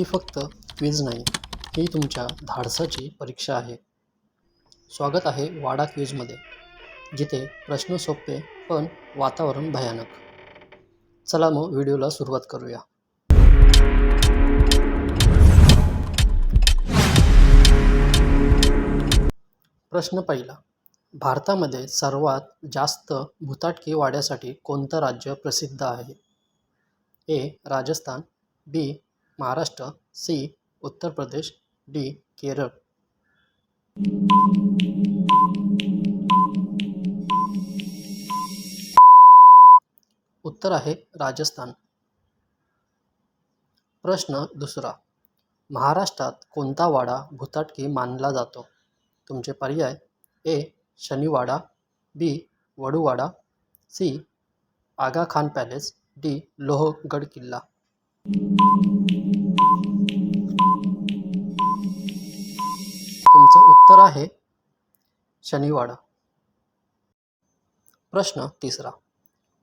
ही फक्त क्विज नाही ही तुमच्या धाडसाची परीक्षा आहे. स्वागत आहे वाडा क्विजमध्ये जिथे प्रश्न सोपे पण वातावरण भयानक. चला मग व्हिडिओला सुरुवात करूया. प्रश्न पहिला भारतामध्ये सर्वात जास्त भुताटकी वाड्यासाठी कोणतं राज्य प्रसिद्ध आहे? A Rajasthan B Maharashtra C Uttar Pradesh D Kerala. उत्तर आहे राजस्थान. प्रश्न दुसरा. महाराष्ट्रात कोणता वाडा भुताटकी मानला जातो? तुमचे पर्याय? A Shaniwada B Vaduwada C Aga Khan Palace D Lohagad किल्ला. तुमचं उत्तर आहे शनिवाडा. प्रश्न तिसरा.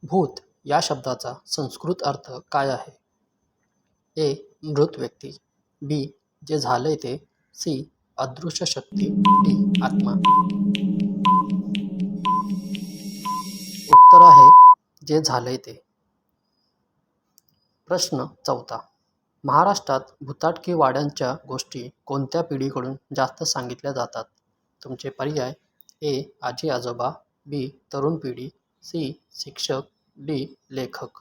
भूत या शब्दाचा संस्कृत अर्थ काय आहे? ए. मृत व्यक्ती. बी. जे झालंय ते. सी. अदृश्य शक्ती. डी. आत्मा. उत्तर आहे जे झालंय ते. प्रश्न चौथा. महाराष्ट्रात भुताटकी वाड्यांच्या गोष्टी कोणत्या पिढीकडून जास्त सांगितल्या जातात? तुमचे पर्याय ए. आजी आजोबा बी. तरुण पिढी सी. शिक्षक डी. लेखक.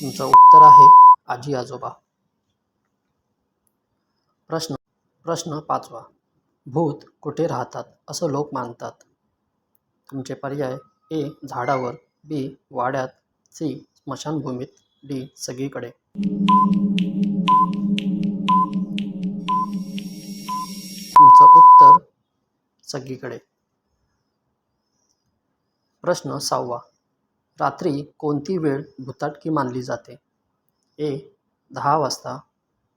तुमचं उत्तर आहे आजी आजोबा. प्रश्न प्रश्न पाचवा. भूत कुठे राहतात असं लोक मानतात. तुमचे पर्याय ए. झाडावर बी वाड्यात सी स्मशानभूमीत डी सगळीकडे. तुमचं उत्तर सगळीकडे. प्रश्न सहावा. रात्री कोणती वेळ भुताटकी मानली जाते? ए दहा वाजता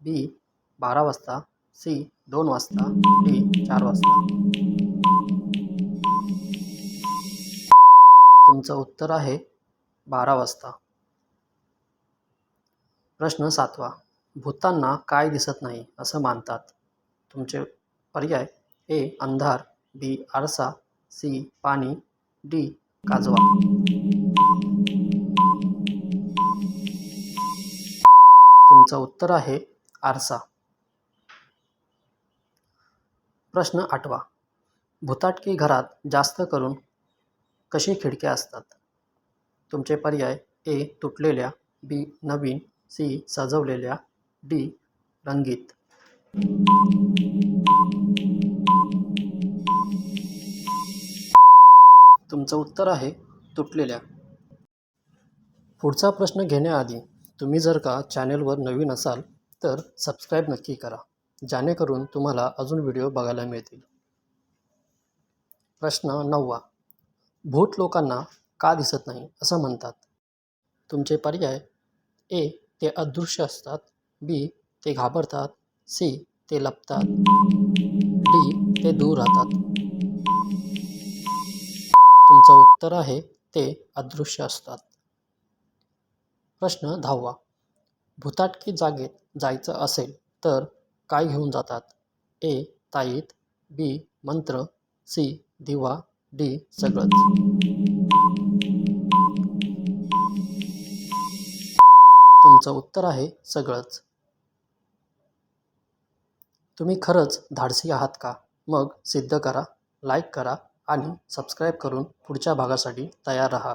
बी बारा वाजता सी दोन वाजता डी चार वाजता. तुमचं उत्तर आहे बारा वाजता. प्रश्न सातवा. भूतांना काय दिसत नाही असं मानतात. तुमचे पर्याय ए. अंधार बी. आरसा सी. पाणी डी. काजवा. तुमचं उत्तर आहे आरसा. प्रश्न आठवा. भुताटकी घरात जास्त करून कशी खिडक्या असतात? तुमचे पर्याय ए तुटलेल्या बी नवीन सी सजवलेल्या डी रंगीत तुमचं उत्तर आहे तुटलेल्या. पुढचा प्रश्न घेण्याआधी तुम्ही जर का चॅनेलवर नवीन असाल तर सबस्क्राईब नक्की करा जेणेकरून तुम्हाला अजून व्हिडिओ बघायला मिळतील. प्रश्न नववा. भूत लोकांना का दिसत नाही असं म्हणतात. तुमचे पर्याय ए ते अदृश्य असतात बी ते घाबरतात सी ते लपतात डी ते दूर राहतात. तुमचं उत्तर आहे ते अदृश्य असतात. प्रश्न दहावा. भुताटकी जागेत जायचं असेल तर काय घेऊन जातात? ए ताईत बी मंत्र सी दिवा डी सगळंच. तुमचं उत्तर आहे सगळंच. तुम्ही खरंच धाडसी आहात का? मग सिद्ध करा लाईक करा आणि सबस्क्राईब करून पुढच्या भागासाठी तयार राहा.